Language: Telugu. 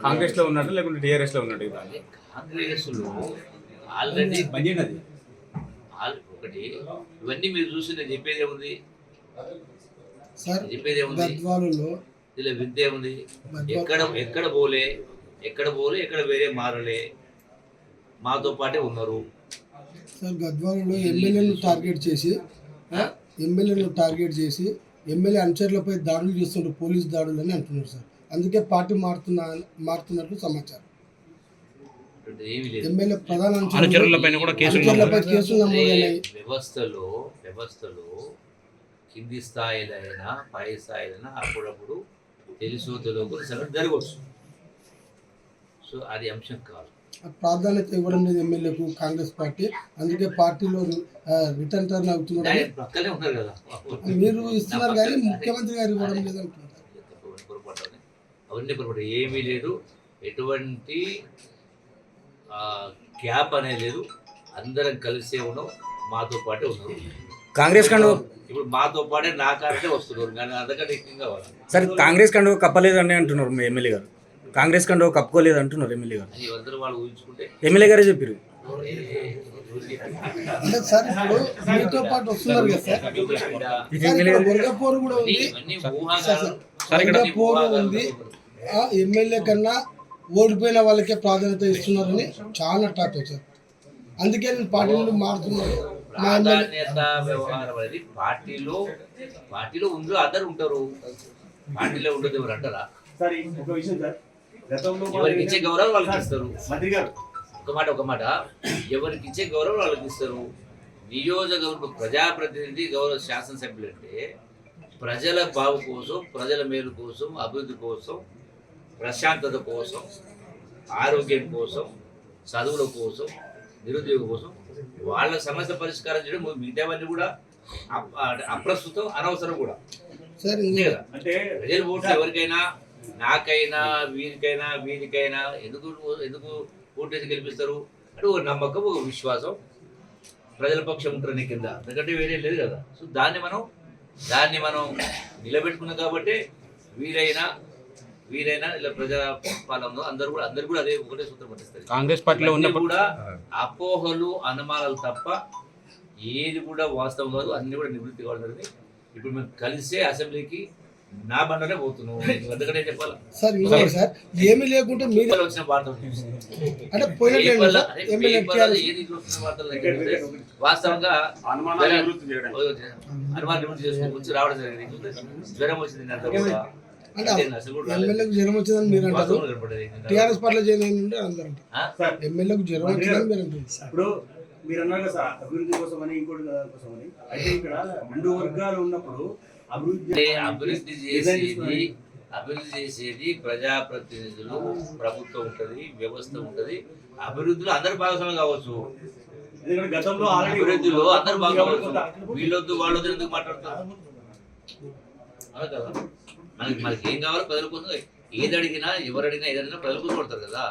కాంగ్రెస్లో ఉన్నట్టు లేకుంటే టీఆర్ఎస్లో ఉన్నట్టు ఇప్పుడు అదే కాంగ్రెస్లో ఆల్రెడీ ఒకటి ఇవన్నీ మీరు చూసి నేను చెప్పేది ఏముంది? చెప్పేది ఏముంది? ఇలా విద్య ఏముంది? ఎక్కడ ఎక్కడ పోలే ఎక్కడ పోలే ఎక్కడ వేరే మారలే మాతో పాటే ఉన్నారు. సార్ గద్వాలలో ఎమ్మెల్యేలను టార్గెట్ చేసి ఆ, ఎమ్మెల్యేలను టార్గెట్ చేసి ఎమ్మెల్యే అనుచరులపై దాడులు చేస్తుంటారు పోలీస్ దాడులు అని అంటున్నారు సార్. అందుకే పార్టీ మారుతున్నా మారుతున్నట్లు సమాచారం. అటువంటి ఏమీ లేదు. ఎమ్మెల్యే ప్రధాన అనుచరులపైన కూడా కేసులు అనుచరులపై కేసులు నమోదైనాయి వ్యవస్థలో వ్యవస్థలో కింది స్థాయిలైనా పై స్థాయిలైనా అప్పుడప్పుడు తెలుసు తెలియకుండా సంగతి జరగవచ్చు. సో అది అంశం కాదు. ప్రాధాన్యత ఇవ్వడం లేదు ఎమ్మెల్యేకు కాంగ్రెస్ పార్టీ. అందుకే పార్టీలో రిటర్న్ టర్న్ అవుతున్నారు మీరు ఇస్తున్నారు కానీ ముఖ్యమంత్రి గారు ఇవ్వడం లేదు అంటున్నారు అవన్నీ పొరపాటు అని. అవన్నీ పొరపాటు ఏమీ లేదు. ఎటువంటి క్యాప్ అనేది లేదు. అందరం కలిసే ఉన్నాం. మాతో పాటే ఉన్నారు. కాంగ్రెస్ కండు ఇప్పుడు మాతో పాటే నా కారణే వస్తున్నారు. కానీ అంతకంటే ఎక్కువ కావాలి. సరే కాంగ్రెస్ కండు కప్పలేదని అంటున్నారు మీ ఎమ్మెల్యే గారు. కాంగ్రెస్ కండు కప్పుకోలేదు అంటున్నారు ఎమ్మెల్యే గారు. అందరూ వాళ్ళు ఊహించుకుంటే? ఎమ్మెల్యే గారే చెప్పారు అంటే సార్ ఇప్పుడు మీతో పాటు వస్తున్నారు కదా సార్. మురుగపోరు కూడా ఉంది. ఇవన్నీ ఊహాగానాలు. సార్ ఇక్కడ మురుగపోరు ఉంది. ఆ ఎమ్మెల్యే కన్నా ఓడిపోయిన వాళ్ళకే ప్రాధాన్యత ఇస్తున్నారని చాలా టాక్ వచ్చారు. అందుకే నేను పార్టీ నుండి మారుతున్నాను. మా ఎమ్మెల్యే ప్రాధాన్యత వ్యవహారం అనేది పార్టీలో పార్టీలో ఉందో అందరు ఉంటారు. పార్టీలో ఉండదు ఎవరు అంటారా? సార్ ఒక విషయం సార్. గతంలో ఎవరికి ఇచ్చే గౌరవం వాళ్ళకి ఇస్తారు. ఒక మాట ఒక మాట. ఎవరికి ఇచ్చే గౌరవం వాళ్ళకి ఇస్తారు. నియోజకవర్గ ప్రజాప్రతినిధి గౌరవ శాసనసభ్యులు అంటే ప్రజల బాగు కోసం ప్రజల మేలు కోసం అభివృద్ధి కోసం ప్రశాంతత కోసం ఆరోగ్యం కోసం చదువుల కోసం నిరుద్యోగం కోసం వాళ్ళ సమస్య పరిష్కారం చేయడం మిగతావన్నీ కూడా అప్- అప్రస్తుతం అనవసరం కూడా. అంటే ప్రజలు ఓట్లు ఎవరికైనా నాకైనా వీరికైనా వీరికైనా ఎందుకు ఎందుకు ఓటు వేసి గెలిపిస్తారు అంటే ఒక నమ్మకం ఒక విశ్వాసం ప్రజల పక్షం ఉంటారు నీ కింద. ఎందుకంటే వేరే లేదు కదా. సో దాన్ని మనం దాన్ని మనం నిలబెట్టుకున్నాం కాబట్టి వీరైనా వీరైనా ఇలా ప్రజా పాలనలో అందరూ కూడా అందరు కూడా అదే ఒకటే సూత్రం పట్టిస్తారు. కాంగ్రెస్ పార్టీలో ఉన్నప్పుడు కూడా అపోహలు అనుమానాలు తప్ప ఏది కూడా వాస్తవం కాదు. అన్ని కూడా నివృత్తి కావాలని ఇప్పుడు మేము కలిసే అసెంబ్లీకి నా బండనే పోతున్నాం. ఎందుకంటే చెప్పాలి? సార్ ఇంకోటి సార్ ఏమీ లేకుంటే మీరే పేపర్లో వచ్చిన వార్తలు అంటే ఏది వార్తలు వాస్తవంగా అనుమానాలు నివృత్తి చేయడానికి అనుమానం నివృత్తి చేసుకుని వచ్చి రావడం జరిగింది. జ్వరం వచ్చింది. అంటే. ఎమ్మెల్యేకు జ్వరం వచ్చిందని మీరు అంటారు. టీఆర్ఎస్ పార్టీలో జాయిన్ అయిన ఉంటే అందరూ అంటారు ఎమ్మెల్యేకు జ్వరం వచ్చిందని మీరు అంటారు ఇప్పుడు మీరు అన్నారు కదా సార్ అభివృద్ధి కోసం అని ఇంకోటి కోసం అని అయితే ఇక్కడ రెండు వర్గాలు ఉన్నప్పుడు అభివృద్ధి అభివృద్ధి చేసేది అభివృద్ధి చేసేది ప్రజాప్రతినిధులు ప్రభుత్వం ఉంటది వ్యవస్థ ఉంటది. అభివృద్ధిలో అందరు భాగస్వామ్యం కావచ్చు. ఎందుకంటే గతంలో ఆల్రెడీ అభివృద్ధిలో అందరు భాగస్వామ్యం వీళ్ళొద్దు వాళ్ళొద్దు ఎందుకు మాట్లాడతారు అవునా కదా మనకి మనకి ఏం కావాలో ప్రజల కోసం ఏది అడిగినా ఎవరు అడిగినా ఏదడిగినా ప్రజల కోసం పడతారు కదా